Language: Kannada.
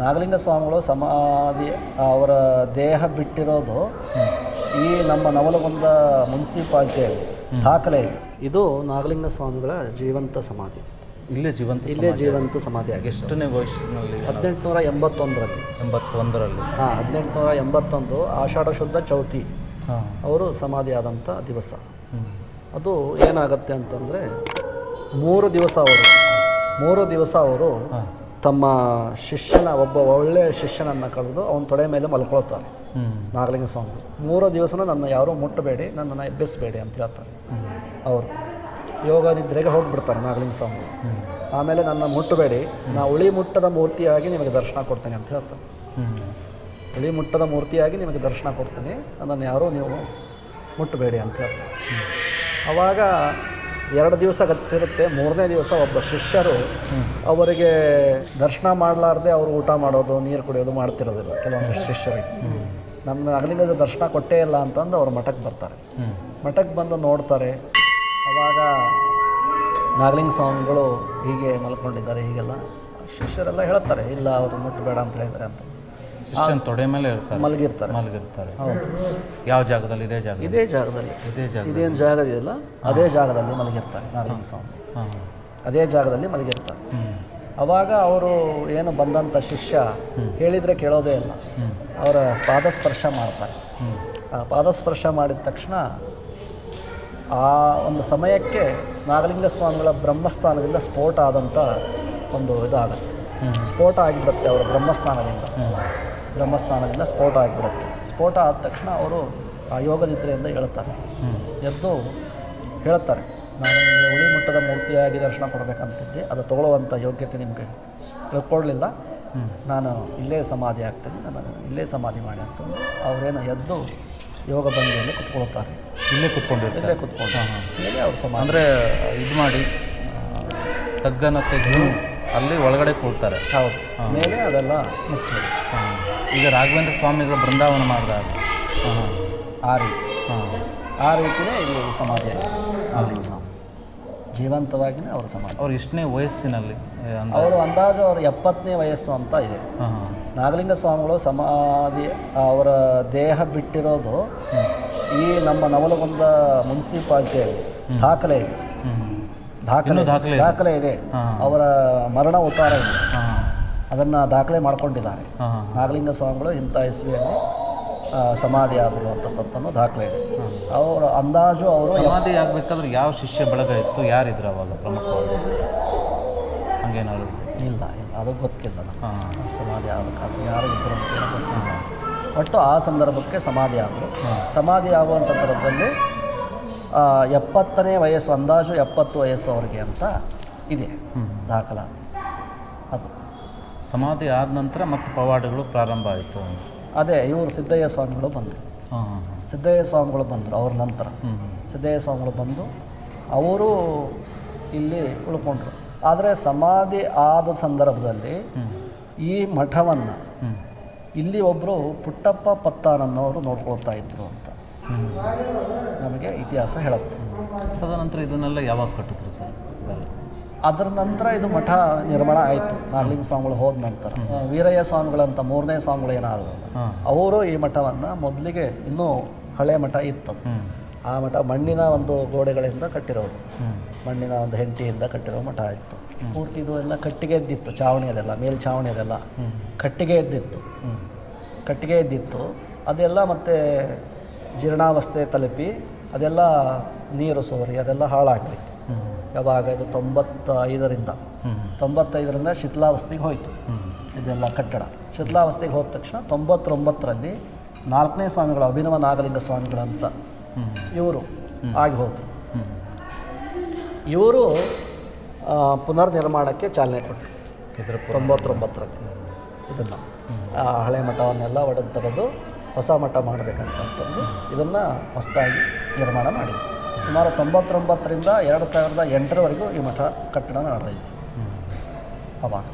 ನಾಗಲಿಂಗ ಸ್ವಾಮಿಗಳು ಸಮಾಧಿ ಅವರ ದೇಹ ಬಿಟ್ಟಿರೋದು ಈ ನಮ್ಮ ನವಲಗುಂದ ಮುನ್ಸಿಪಾಲ್ಟಿಯಲ್ಲಿ ದಾಖಲೆ ಇದೆ ಇದು ನಾಗಲಿಂಗ ಸ್ವಾಮಿಗಳ ಜೀವಂತ ಸಮಾಧಿ. ಇಲ್ಲೇ ಜೀವಂತ ಇಲ್ಲೇ ಜೀವಂತ ಸಮಾಧಿ ಆಗಿದೆ. ಎಷ್ಟನೇ ವಯಸ್ಸಿನಲ್ಲಿ ಹದಿನೆಂಟುನೂರ ಎಂಬತ್ತೊಂದರಲ್ಲಿ. ಎಂಬತ್ತೊಂದರಲ್ಲಿ. ಹಾಂ ಹದಿನೆಂಟುನೂರ ಎಂಬತ್ತೊಂದು ಆಷಾಢ ಶುದ್ಧ ಚೌತಿ. ಅವರು ಸಮಾಧಿ ಆದಂಥ ದಿವಸ ಅದು ಏನಾಗತ್ತೆ ಅಂತಂದರೆ ಮೂರು ದಿವಸ ಅವರು ಮೂರು ದಿವಸ ಅವರು ತಮ್ಮ ಶಿಷ್ಯನ ಒಬ್ಬ ಒಳ್ಳೆಯ ಶಿಷ್ಯನನ್ನು ಕರೆದು ಅವನ ತೊಡೆ ಮೇಲೆ ಮಲ್ಕೊಳ್ತಾರೆ ನಾಗಲಿಂಗ ಸ್ವಾಮಿ. ಮೂರು ದಿವಸನೂ ನನ್ನ ಯಾರೂ ಮುಟ್ಟಬೇಡಿ ನನ್ನನ್ನು ಎಬ್ಬಿಸಬೇಡಿ ಅಂತ ಹೇಳ್ತಾರೆ. ಅವರು. ಯೋಗ ನಿದ್ರೆಗೆ ಹೋಗಿಬಿಡ್ತಾರೆ ನಾಗಲಿಂಗ ಸ್ವಾಮಿ. ಆಮೇಲೆ ನನ್ನ ಮುಟ್ಟಬೇಡಿ ನಾ ಉಳಿ ಮುಟ್ಟದ ಮೂರ್ತಿಯಾಗಿ ನಿಮಗೆ ದರ್ಶನ ಕೊಡ್ತೇನೆ ಅಂತ ಹೇಳ್ತಾರೆ. ಉಳಿ ಮುಟ್ಟದ ಮೂರ್ತಿಯಾಗಿ ನಿಮಗೆ ದರ್ಶನ ಕೊಡ್ತೀನಿ ನನ್ನನ್ನು ಯಾರೂ ನೀವು ಮುಟ್ಟಬೇಡಿ ಅಂತ ಹೇಳ್ತಾರೆ. ಆವಾಗ ಎರಡು ದಿವಸ ಗತಿಸಿರುತ್ತೆ. ಮೂರನೇ ದಿವಸ ಒಬ್ಬ ಶಿಷ್ಯರು ಅವರಿಗೆ ದರ್ಶನ ಮಾಡಲಾರ್ದೆ ಅವರು ಊಟ ಮಾಡೋದು, ನೀರು ಕುಡಿಯೋದು ಮಾಡ್ತಿರೋದಿಲ್ಲ ಕೆಲವೊಂದು ಶಿಷ್ಯರಿಗೆ. ನಮ್ಮ ಅಗಲಿಂಗದ ದರ್ಶನ ಕೊಟ್ಟೇ ಇಲ್ಲ ಅಂತಂದು ಅವರು ಮಠಕ್ಕೆ ಬರ್ತಾರೆ. ಮಠಕ್ಕೆ ಬಂದು ನೋಡ್ತಾರೆ. ಅವಾಗ ನಾಗಲಿಂಗ ಸ್ವಾಮಿಗಳು ಹೀಗೆ ಮಲ್ಕೊಂಡಿದ್ದಾರೆ, ಹೀಗೆಲ್ಲ. ಶಿಷ್ಯರೆಲ್ಲ ಹೇಳ್ತಾರೆ, ಇಲ್ಲ, ಅವರು ಮುಟ್ಟಬೇಡ ಅಂತ ಹೇಳಿದ್ರೆ ಅಂತ. ಶಿಷ್ಯನ ತೊಡೆ ಮೇಲೆ ಇರ್ತಾರೆ. ಮಲಗಿರ್ತಾರೆ. ಮಲಗಿರ್ತಾರೆ. ಹೌದು. ಯಾವ ಜಾಗದಲ್ಲಿ? ಇದೇ ಜಾಗ ಇದೇ ಜಾಗದಲ್ಲಿ. ಇದೇ ಜಾಗ ಇದೇನು ಜಾಗ ಇದೆಯಲ್ಲ ಅದೇ ಜಾಗದಲ್ಲಿ ಮಲಗಿರ್ತಾರೆ ನಾಗಲಿಂಗ ಸ್ವಾಮಿ. ಅದೇ ಜಾಗದಲ್ಲಿ ಮಲಗಿರ್ತಾರೆ. ಅವಾಗ ಅವರು ಏನು ಬಂದಂಥ ಶಿಷ್ಯ ಹೇಳಿದರೆ ಕೇಳೋದೇ ಇಲ್ಲ. ಅವರ ಪಾದಸ್ಪರ್ಶ ಮಾಡ್ತಾರೆ. ಆ ಪಾದಸ್ಪರ್ಶ ಮಾಡಿದ ತಕ್ಷಣ ಆ ಒಂದು ಸಮಯಕ್ಕೆ ನಾಗಲಿಂಗ ಸ್ವಾಮಿಗಳ ಬ್ರಹ್ಮಸ್ಥಾನದಿಂದ ಸ್ಫೋಟ ಆದಂಥ ಒಂದು ಇದಾಗುತ್ತೆ. ಸ್ಫೋಟ ಆಗಿಬಿಡುತ್ತೆ ಅವರ ಬ್ರಹ್ಮಸ್ಥಾನದಿಂದ. ಬ್ರಹ್ಮಸ್ಥಾನದಿಂದ ಸ್ಫೋಟ ಆಗಿಬಿಡುತ್ತೆ. ಸ್ಫೋಟ ಆದ ತಕ್ಷಣ ಅವರು ಆ ಯೋಗನಿದ್ರೆಯಿಂದ ಹೇಳ್ತಾರೆ ಎದ್ದು ಹೇಳ್ತಾರೆ ನಾನು ನಿಮಗೆ ಮೂರ್ತಿಯಾಗಿ ದರ್ಶನ ಕೊಡಬೇಕಂತಿದ್ದೆ. ಅದು ತಗೊಳ್ಳುವಂಥ ಯೋಗ್ಯತೆ ನಿಮಗೆ ಕೊಡಲಿಲ್ಲ ನಾನು ಇಲ್ಲೇ ಸಮಾಧಿ ಆಗ್ತೇನೆ. ನಾನು ಇಲ್ಲೇ ಸಮಾಧಿ ಮಾಡಿ ಅಂತಂದು ಅವರೇನು ಎದ್ದು ಯೋಗ ಬಂದಿಯಲ್ಲಿ ಕುತ್ಕೊಳ್ತಾರೆ. ಇಲ್ಲೇ ಕುತ್ಕೊಂಡು ಇಲ್ಲೇ ಕುತ್ಕೊಂಡು ಇಲ್ಲೇ ಅವ್ರು ಸಮಾಧಿ ಅಂದರೆ ಇದು ಮಾಡಿ ತಗ್ಗನ ತೆಗೆದು ಅಲ್ಲಿ ಒಳಗಡೆ ಕೂಡ್ತಾರೆ. ಹೌದು. ಮೇಲೆ ಅದೆಲ್ಲ ಮುಚ್ಚಿದೆ. ಈಗ ರಾಘವೇಂದ್ರ ಸ್ವಾಮಿಗಳು ಬೃಂದಾವನ ಮಾಡಿದಾಗ. ಹಾಂ. ಆ ರೀತಿ. ಹಾಂ. ಆ ರೀತಿಯೇ ಇಲ್ಲಿ ಸಮಾಧಿ ನಾಗಲಿಂಗ ಸ್ವಾಮಿ. ಜೀವಂತವಾಗಿಯೇ ಅವರು ಸಮಾಧಿ. ಅವ್ರು ಎಷ್ಟನೇ ವಯಸ್ಸಿನಲ್ಲಿ ಅವರು ಅಂದಾಜು ಅವ್ರ ಎಪ್ಪತ್ತನೇ ವಯಸ್ಸು ಅಂತ ಇದೆ. ನಾಗಲಿಂಗ ಸ್ವಾಮಿಗಳು ಸಮಾಧಿ ಅವರ ದೇಹ ಬಿಟ್ಟಿರೋದು ಈ ನಮ್ಮ ನವಲಗುಂದ ಮುನ್ಸಿಪಾಲ್ಟಿಯಲ್ಲಿ ದಾಖಲೆ ಇದೆ. ದಾಖಲೆ ದಾಖಲೆ ಇದೆ? ದಾಖಲೆ ಇದೆ. ಅವರ ಮರಣ ಉತ್ತಾರ ಇದೆ. ಅದನ್ನು ದಾಖಲೆ ಮಾಡ್ಕೊಂಡಿದ್ದಾರೆ. ನಾಗಲಿಂಗ ಸ್ವಾಮಿಗಳು ಇಂಥ ಇಸ್ವಿಯಲ್ಲಿ ಸಮಾಧಿ ಆದರು ಅಂತಕ್ಕಂಥದ್ದು ದಾಖಲೆ ಇದೆ. ಅವರು ಅಂದಾಜು ಅವರು ಸಮಾಧಿ ಆಗ್ಬೇಕಾದ್ರೆ ಯಾವ ಶಿಷ್ಯ ಬಳಗ ಇತ್ತು ಯಾರಿದ್ರು ಅವಾಗ ಪ್ರಮುಖವಾಗಿ? ಹಂಗೇನಾದ್ರು ಇಲ್ಲ ಇಲ್ಲ. ಅದು ಗೊತ್ತಿಲ್ಲ ಸಮಾಧಿ ಆಗಬೇಕಾದ್ರೆ ಯಾರು ಇದ್ದರು ಅಂತ ಒಟ್ಟು ಆ ಸಂದರ್ಭಕ್ಕೆ ಸಮಾಧಿ ಆದರು. ಸಮಾಧಿ ಆಗುವ ಸಂದರ್ಭದಲ್ಲಿ ಎಪ್ಪತ್ತನೇ ವಯಸ್ಸು ಅಂದಾಜು ಎಪ್ಪತ್ತು ವಯಸ್ಸು ಅವ್ರಿಗೆ ಅಂತ ಇದೆ ದಾಖಲಾತಿ. ಅದು. ಸಮಾಧಿ ಆದ ನಂತರ ಮತ್ತೆ ಪವಾಡಗಳು ಪ್ರಾರಂಭ ಆಯಿತು ಅದೇ ಇವರು ಸಿದ್ದಯ್ಯ ಸ್ವಾಮಿಗಳು ಬಂದರು. ಸಿದ್ದಯ್ಯ ಸ್ವಾಮಿಗಳು ಬಂದರು ಅವ್ರ ನಂತರ. ಹ್ಞೂ ಸಿದ್ದಯ್ಯ ಸ್ವಾಮಿಗಳು ಬಂದು ಅವರು ಇಲ್ಲಿ ಉಳ್ಕೊಂಡ್ರು. ಆದರೆ ಸಮಾಧಿ ಆದ ಸಂದರ್ಭದಲ್ಲಿ ಈ ಮಠವನ್ನು ಇಲ್ಲಿ ಒಬ್ಬರು ಪುಟ್ಟಪ್ಪ ಪತ್ತಾನನ್ನವರು ನೋಡ್ಕೊಳ್ತಾ ಇದ್ರು ಅಂತ. ನಮಗೆ ಇತಿಹಾಸ ಹೇಳುತ್ತೆ. ತದನಂತರ ಇದನ್ನೆಲ್ಲ ಯಾವಾಗ ಕಟ್ಟಿದ್ರು ಸರ್? ಇವೆಲ್ಲ ಅದರ ನಂತರ ಇದು ಮಠ ನಿರ್ಮಾಣ ಆಯಿತು. ನಾಗಲಿಂಗ ಸ್ವಾಮಿಗಳು ಹೋದ ನಂತರ. ವೀರಯ್ಯ ಸ್ವಾಮಿಗಳಂತ ಮೂರನೇ ಸ್ವಾಮಿಗಳು ಏನಾದರು ಅವರು ಈ ಮಠವನ್ನು ಮೊದಲಿಗೆ ಇನ್ನೂ ಹಳೆ ಮಠ ಇತ್ತು. ಆ ಮಠ ಮಣ್ಣಿನ ಒಂದು ಗೋಡೆಗಳಿಂದ ಕಟ್ಟಿರೋದು. ಮಣ್ಣಿನ ಒಂದು ಹೆಂಟಿಯಿಂದ ಕಟ್ಟಿರೋ ಮಠ ಇತ್ತು. ಪೂರ್ತಿ ಇದು ಎಲ್ಲ ಕಟ್ಟಿಗೆ ಎದ್ದಿತ್ತು ಚಾವಣಿ ಅದೆಲ್ಲ ಮೇಲ್ಛಾವಣಿ ಅದೆಲ್ಲ. ಕಟ್ಟಿಗೆ ಇದ್ದಿತ್ತು. ಕಟ್ಟಿಗೆ ಇದ್ದಿತ್ತು. ಅದೆಲ್ಲ ಮತ್ತೆ ಜೀರ್ಣಾವಸ್ಥೆ ತಲುಪಿ ಅದೆಲ್ಲ ನೀರು ಸೋರಿ ಅದೆಲ್ಲ ಹಾಳಾಗೋಯ್ತು ಯಾವಾಗ ಇದು ತೊಂಬತ್ತೈದರಿಂದ ತೊಂಬತ್ತೈದರಿಂದ ಶಿಥಿಲಾವಸ್ಥೆಗೆ ಹೋಯಿತು. ಇದೆಲ್ಲ ಕಟ್ಟಡ. ಶಿಥಿಲಾವಸ್ಥೆಗೆ ಹೋದ ತಕ್ಷಣ ತೊಂಬತ್ತೊಂಬತ್ತರಲ್ಲಿ ನಾಲ್ಕನೇ ಸ್ವಾಮಿಗಳು ಅಭಿನವ ನಾಗಲಿಂಗ ಸ್ವಾಮಿಗಳು ಅಂತ ಇವರು ಆಗಿ ಹೋದರು. ಇವರು ಪುನರ್ ಪುನರ್ನಿರ್ಮಾಣಕ್ಕೆ ಚಾಲನೆ ಕೊಟ್ಟರು ಇದರ ತೊಂಬತ್ತೊಂಬತ್ತರಲ್ಲಿ. ಇದನ್ನು ಹಳೆ ಮಠವನ್ನೆಲ್ಲ ಒಡೆದು ತೆಗೆದು ಹೊಸ ಮಠ ಮಾಡಬೇಕಂತಂದು ಇದನ್ನು ಹೊಸದಾಗಿ ನಿರ್ಮಾಣ ಮಾಡಿದ್ವಿ. ಸುಮಾರು ತೊಂಬತ್ತೊಂಬತ್ತರಿಂದ ಎರಡು ಸಾವಿರದ ಎಂಟರವರೆಗೂ ಈ ಮಠ ಕಟ್ಟಡ ನಡೆದಿದೆ ಅವಾಗ.